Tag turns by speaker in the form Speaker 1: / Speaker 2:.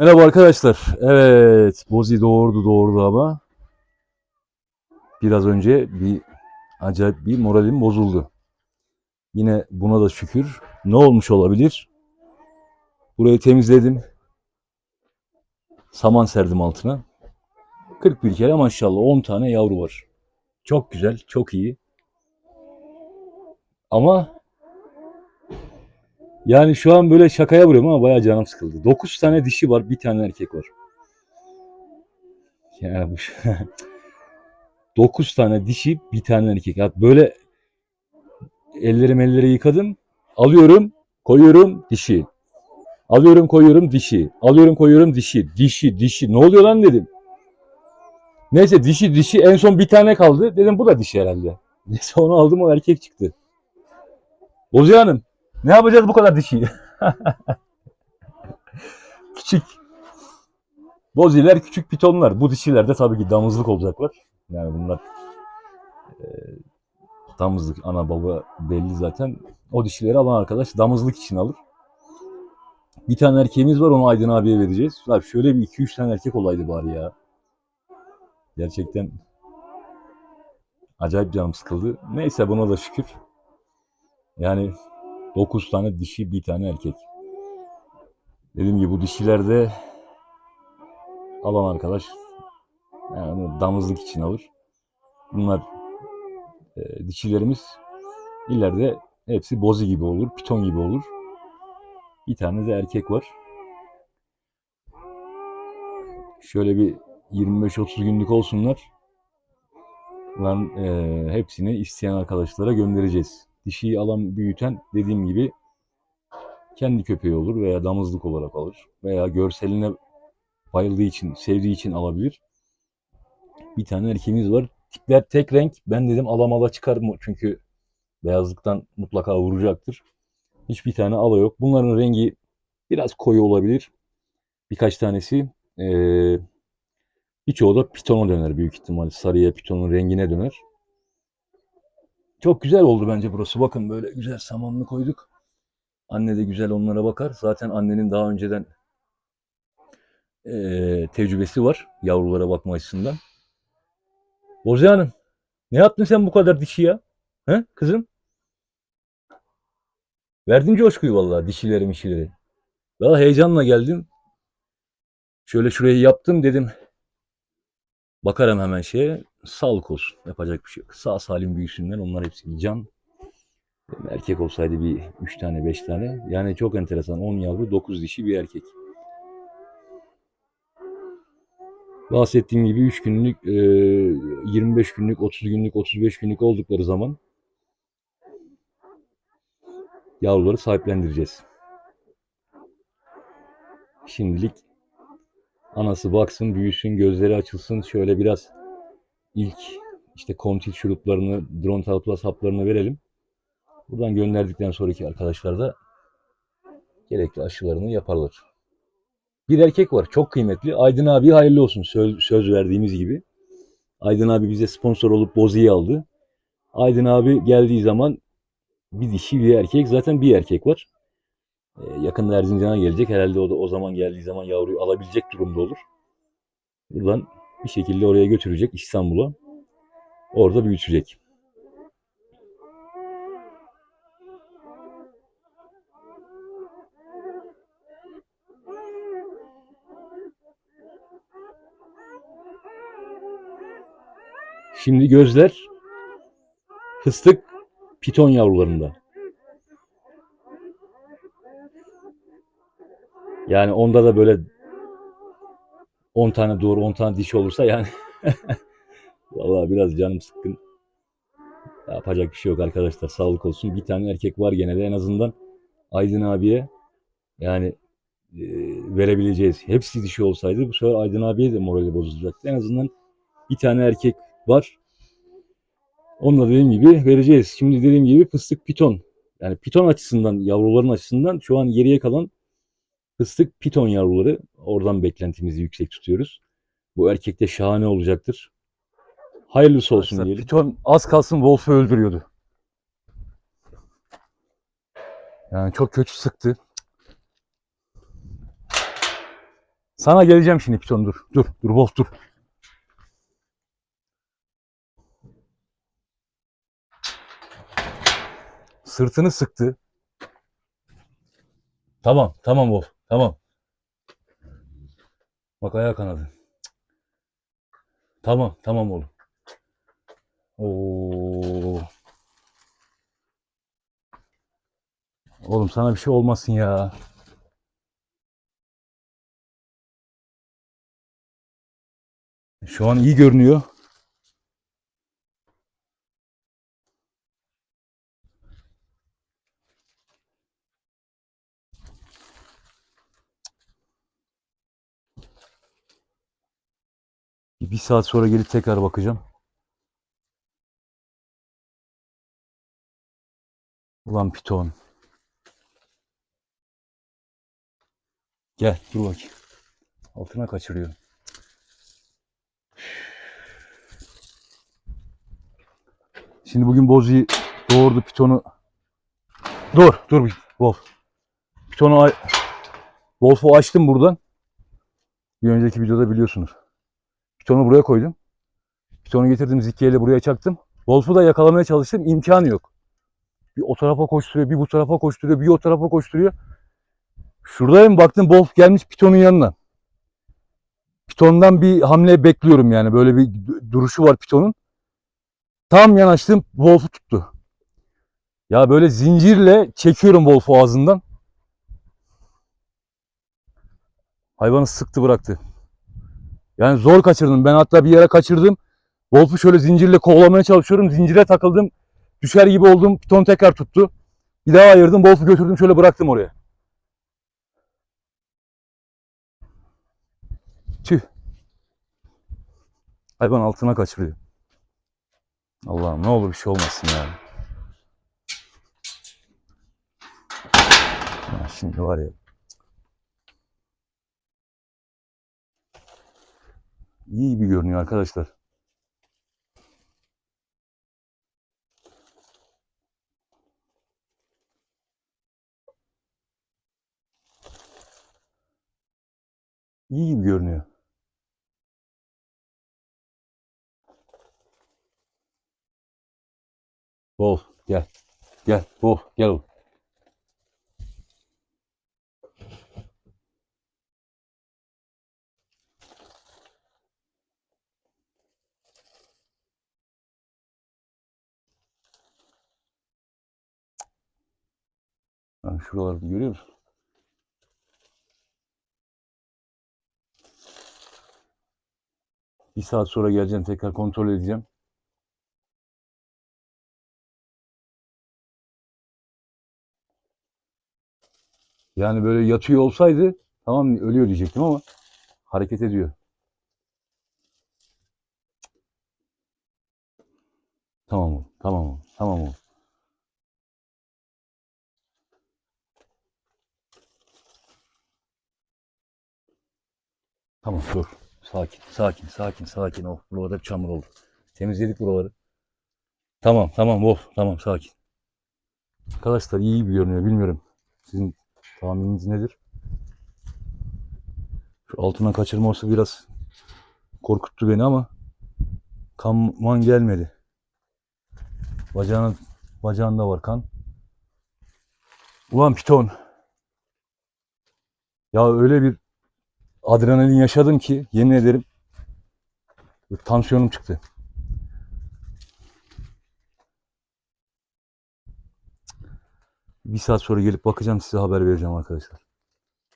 Speaker 1: Merhaba arkadaşlar. Evet, Bozi doğurdu doğurdu ama biraz önce bir acayip bir moralim bozuldu. Yine buna da şükür. Ne olmuş olabilir? Burayı temizledim. Saman serdim altına. 41 kere maşallah 10 tane yavru var. Çok güzel, çok iyi. Ama yani şu an böyle şakaya vuruyorum ama bayağı canım sıkıldı. 9 tane dişi var, bir tane erkek var. Yani bu 9 tane dişi, bir tane erkek. Ya böyle ellerim elleri yıkadım. Alıyorum, koyuyorum dişi. Alıyorum, koyuyorum dişi. Alıyorum, koyuyorum dişi. Dişi, dişi. Ne oluyor lan dedim. Neyse dişi dişi en son bir tane kaldı. Dedim bu da dişi herhalde. Neyse onu aldım o erkek çıktı. Bozuya Hanım ne yapacağız bu kadar dişiyi? küçük. Boziler küçük pitonlar. Bu dişiler de tabii ki damızlık olacaklar. Yani bunlar e, damızlık ana baba belli zaten. O dişileri alan arkadaş damızlık için alır. Bir tane erkeğimiz var onu Aydın abiye vereceğiz. Abi şöyle bir 2-3 tane erkek olaydı bari ya. Gerçekten acayip canım sıkıldı. Neyse buna da şükür. Yani 9 tane dişi bir tane erkek. Dediğim gibi bu dişilerde alan arkadaş yani damızlık için alır. Bunlar e, dişilerimiz ileride hepsi bozi gibi olur, piton gibi olur. Bir tane de erkek var. Şöyle bir 25-30 günlük olsunlar. Bunların e, hepsini isteyen arkadaşlara göndereceğiz. Dişiyi alan büyüten dediğim gibi kendi köpeği olur veya damızlık olarak alır. Veya görseline bayıldığı için, sevdiği için alabilir. Bir tane erkeğimiz var. Tipler tek renk. Ben dedim alamala çıkar mı? Çünkü beyazlıktan mutlaka vuracaktır. Hiçbir tane ala yok. Bunların rengi biraz koyu olabilir. Birkaç tanesi. Ee, birçoğu da pitona döner büyük ihtimal. Sarıya pitonun rengine döner. Çok güzel oldu bence burası. Bakın böyle güzel samanlı koyduk. Anne de güzel onlara bakar. Zaten annenin daha önceden eee, tecrübesi var yavrulara bakma açısından. Bozi Hanım, ne yaptın sen bu kadar dişi ya? He kızım? Verdin coşkuyu vallahi dişileri mişileri. Valla heyecanla geldim. Şöyle şurayı yaptım dedim. Bakarım hemen şeye. Sağlık olsun. Yapacak bir şey yok. Sağ salim büyüsünler. Onlar hepsi bir can. Erkek olsaydı bir 3 tane 5 tane. Yani çok enteresan. 10 yavru 9 dişi bir erkek. Bahsettiğim gibi 3 günlük, e, 25 günlük, 30 günlük, 35 günlük oldukları zaman yavruları sahiplendireceğiz. Şimdilik anası baksın, büyüsün, gözleri açılsın. Şöyle biraz ilk işte kontil şuruplarını, Drontal Plus haplarını verelim. Buradan gönderdikten sonraki arkadaşlar da gerekli aşılarını yaparlar. Bir erkek var çok kıymetli. Aydın abi hayırlı olsun söz, söz verdiğimiz gibi. Aydın abi bize sponsor olup Bozi'yi aldı. Aydın abi geldiği zaman bir dişi bir erkek zaten bir erkek var. Ee, yakında Erzincan'a gelecek. Herhalde o da o zaman geldiği zaman yavruyu alabilecek durumda olur. Buradan bir şekilde oraya götürecek İstanbul'a. Orada büyütecek. Şimdi gözler fıstık piton yavrularında. Yani onda da böyle 10 tane doğru 10 tane dişi olursa yani vallahi biraz canım sıkkın. Yapacak bir şey yok arkadaşlar. Sağlık olsun. Bir tane erkek var gene de en azından Aydın abiye yani e, verebileceğiz. Hepsi dişi olsaydı bu sefer Aydın abiye de morali bozulacaktı. En azından bir tane erkek var. Onu dediğim gibi vereceğiz. Şimdi dediğim gibi fıstık piton. Yani piton açısından, yavruların açısından şu an geriye kalan fıstık piton yavruları. Oradan beklentimizi yüksek tutuyoruz. Bu erkek de şahane olacaktır. Hayırlısı olsun diyelim. Piton az kalsın Wolf'u öldürüyordu. Yani çok kötü sıktı. Sana geleceğim şimdi piton dur. Dur. Dur Wolf dur. Sırtını sıktı. Tamam. Tamam Wolf. Tamam. Bak ayağa kanadı. Tamam. Tamam oğlum. Oo. Oğlum sana bir şey olmasın ya. Şu an iyi görünüyor. Bir saat sonra gelip tekrar bakacağım. Ulan piton. Gel dur bakayım. Altına kaçırıyor. Şimdi bugün Bozi doğurdu pitonu. Dur dur bir Wolf. Pitonu Wolf'u açtım buradan. Bir önceki videoda biliyorsunuz. Pitonu buraya koydum. Pitonu getirdim Zikye ile buraya çaktım. Wolf'u da yakalamaya çalıştım. İmkanı yok. Bir o tarafa koşturuyor, bir bu tarafa koşturuyor, bir o tarafa koşturuyor. Şuradayım baktım Wolf gelmiş Piton'un yanına. Piton'dan bir hamle bekliyorum yani. Böyle bir du- duruşu var Piton'un. Tam yanaştım Wolf'u tuttu. Ya böyle zincirle çekiyorum Wolf'u ağzından. Hayvanı sıktı bıraktı. Yani zor kaçırdım. Ben hatta bir yere kaçırdım. Wolf'u şöyle zincirle kovalamaya çalışıyorum. Zincire takıldım. Düşer gibi oldum. Piton tekrar tuttu. Bir daha ayırdım. Wolf'u götürdüm şöyle bıraktım oraya. Tüh. Hayvan altına kaçırıyor. Allah'ım ne olur bir şey olmasın ya. Ya şimdi var ya. İyi gibi görünüyor arkadaşlar. İyi gibi görünüyor. Wolf gel. Gel. Wolf gel oğlum. Yani şuraları görüyor musun? Bir saat sonra geleceğim tekrar kontrol edeceğim. Yani böyle yatıyor olsaydı tamam ölüyor diyecektim ama hareket ediyor. Tamam oğlum, tamam oğlum, tamam oğlum. Tamam. Sakin, sakin, sakin, sakin. Oh, buralar hep çamur oldu. Temizledik buraları. Tamam, tamam, Wolf. Tamam, sakin. Arkadaşlar iyi gibi görünüyor. Bilmiyorum. Sizin tahmininiz nedir? Şu altına kaçırma olsa biraz korkuttu beni ama kanman gelmedi. Bacağının, bacağında var kan. Ulan piton. Ya öyle bir adrenalin yaşadım ki yemin ederim tansiyonum çıktı. Bir saat sonra gelip bakacağım size haber vereceğim arkadaşlar.